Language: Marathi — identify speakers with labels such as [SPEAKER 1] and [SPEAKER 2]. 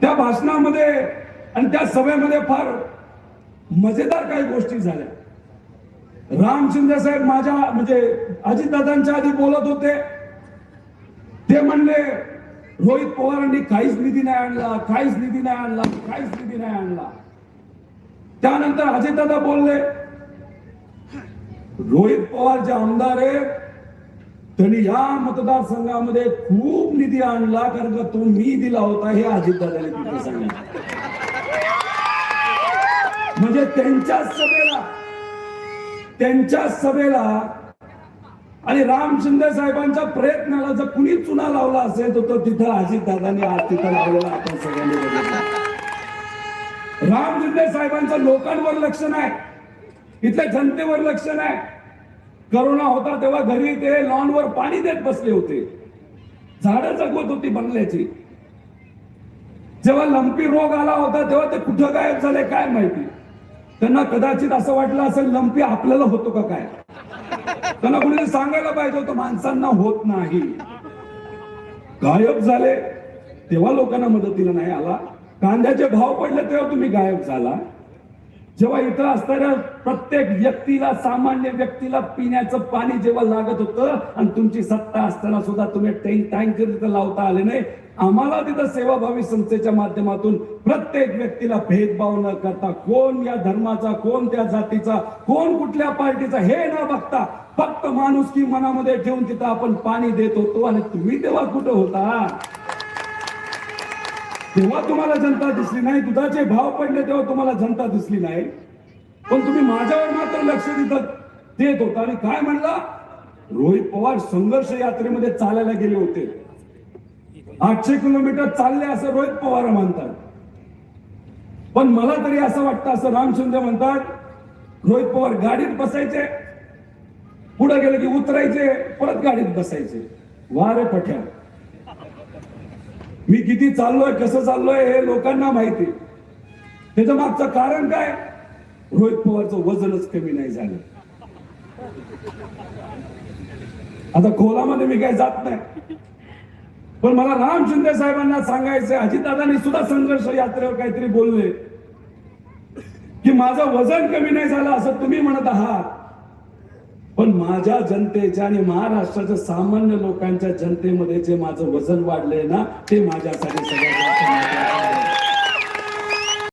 [SPEAKER 1] त्या भाषणामध्ये आणि त्या सभेमध्ये फार मजेदार काही गोष्टी झाल्या. राम शिंदे साहेब माझ्या म्हणजे अजितदादांच्या आधी बोलत होते. ते म्हणले रोहित पवारांनी काहीच निधी नाही आणला काहीच निधी नाही आणला काहीच निधी नाही आणला. त्यानंतर अजितदादा बोलले रोहित पवार जे आमदार आहेत त्यांनी या मतदारसंघामध्ये खूप निधी आणला कारण का तो मी दिला होता हे अजितदादाने तिथे सांगितलं. म्हणजे त्यांच्या सभेला त्यांच्या सभेला आणि राम शिंदे साहेबांच्या प्रयत्नाला जर कुणी चुना लावला असेल तर तो तिथं अजितदादांनी आज तिथं लावलेला आपण सगळ्यांनी बघितला. राम शिंदे साहेबांचं लोकांवर लक्ष नाही. इथल्या जनतेवर लक्ष नाही. करोना होता तेव्हा घरी ते लॉनवर पाणी देत बसले होते. झाडं जगवत होती बंगल्याची. जेव्हा लंपी रोग आला होता तेव्हा ते कुठं गायब झाले काय माहिती? त्यांना कदाचित असं वाटलं असेल लंपी आपल्याला होतो का काय? त्यांना कुणी सांगायला पाहिजे होतं माणसांना होत नाही. गायब झाले तेव्हा लोकांना मदतीला नाही आला. कांद्याचे भाव पडले तेव्हा तुम्ही गायब झाला. जेव्हा इथं असताना प्रत्येक व्यक्तीला सामान्य व्यक्तीला पिण्याचं पाणी जेव्हा लागत होतं आणि तुमची सत्ता असताना सुद्धा तुम्ही टँक टँकर तिथं लावता आले नाही आम्हाला तिथं सेवाभावी संस्थेच्या माध्यमातून प्रत्येक व्यक्तीला भेदभाव न करता कोण या धर्माचा कोण त्या जातीचा कोण कुठल्या पार्टीचा हे न बघता फक्त माणूस की मनामध्ये ठेवून तिथं आपण पाणी देत होतो. आणि तुम्ही तेव्हा कुठं होता? तेव्हा तुम्हाला जनता दिसली नाही दुधाचे भाव पडले तेव्हा तुम्हाला जनता दिसली नाही. पण तुम्ही माझ्यावर मात्र लक्ष देत देत होता. आणि काय म्हणला? रोहित पवार संघर्ष यात्रेमध्ये चालायला गेले होते. आठशे किलोमीटर चालले असं रोहित पवार म्हणतात. पण मला तरी असं वाटतं असं राम शिंदे म्हणतात रोहित पवार गाडीत बसायचे पुढे गेले की उतरायचे परत गाडीत बसायचे. वारे पठ्या. मी किती चाललोय कसं चाललोय हे लोकांना माहिती त्याच्या मागचं कारण काय? रोहित पवारचं वजनच कमी नाही झालं. आता खोलामध्ये मी काय जात नाही. पण मला राम शिंदे साहेबांना सांगायचंय अजितदादांनी सुद्धा संघर्ष यात्रेवर काहीतरी बोलले. की माझं वजन कमी नाही झालं असं तुम्ही म्हणत आहात. पण माझ्या जनतेच्या आणि महाराष्ट्राच्या सामान्य लोकांच्या जनतेमध्ये जे माझं वजन वाढलंय ना ते माझ्यासाठी सगळ्यात जास्त